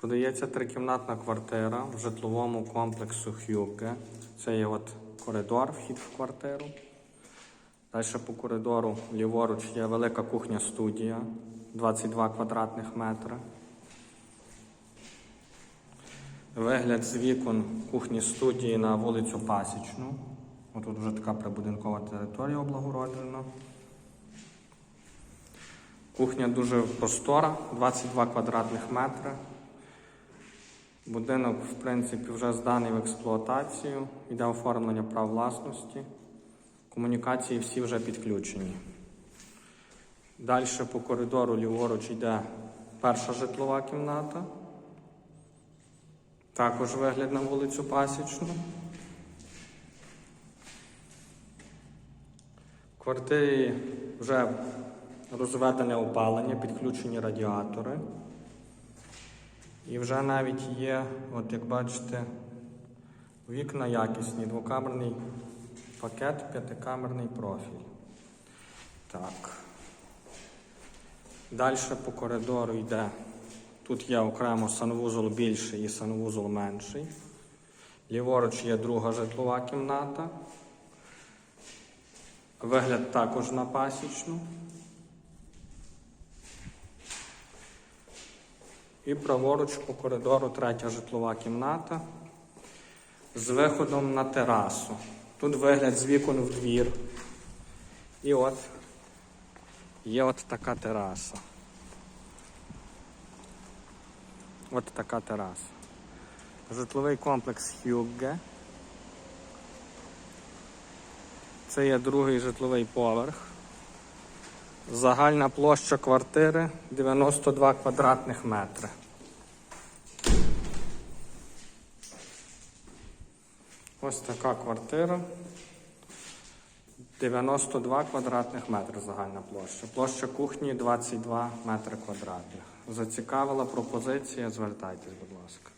Продається трикімнатна квартира в житловому комплексу Хюгге. Це є от коридор, вхід в квартиру. Далі по коридору ліворуч є велика кухня студія 22 квадратних метри. Вигляд з вікон кухні студії на вулицю Пасічну. Отут вже така прибудинкова територія облагороджена. Кухня дуже простора, 22 квадратних метри. Будинок, в принципі, вже зданий в експлуатацію, йде оформлення прав власності. Комунікації всі вже підключені. Далі по коридору ліворуч йде перша житлова кімната. Також вигляд на вулицю Пасічну. В квартирі вже розведене опалення, підключені радіатори. І вже навіть є, от як бачите, вікна якісні, двокамерний пакет, п'ятикамерний профіль. Так. Далі по коридору йде. Тут є окремо санвузол більший і санвузол менший. Ліворуч є друга житлова кімната. Вигляд також на пасічну. І праворуч по коридору третя житлова кімната з виходом на терасу. Тут вигляд з вікон в двір. І от є от така тераса. От така тераса. Житловий комплекс Хюгге. Це є другий житловий поверх. Загальна площа квартири 92 квадратних метри. Ось така квартира. 92 квадратних метри загальна площа. Площа кухні 22 метри квадратних. Зацікавила пропозиція, звертайтесь, будь ласка.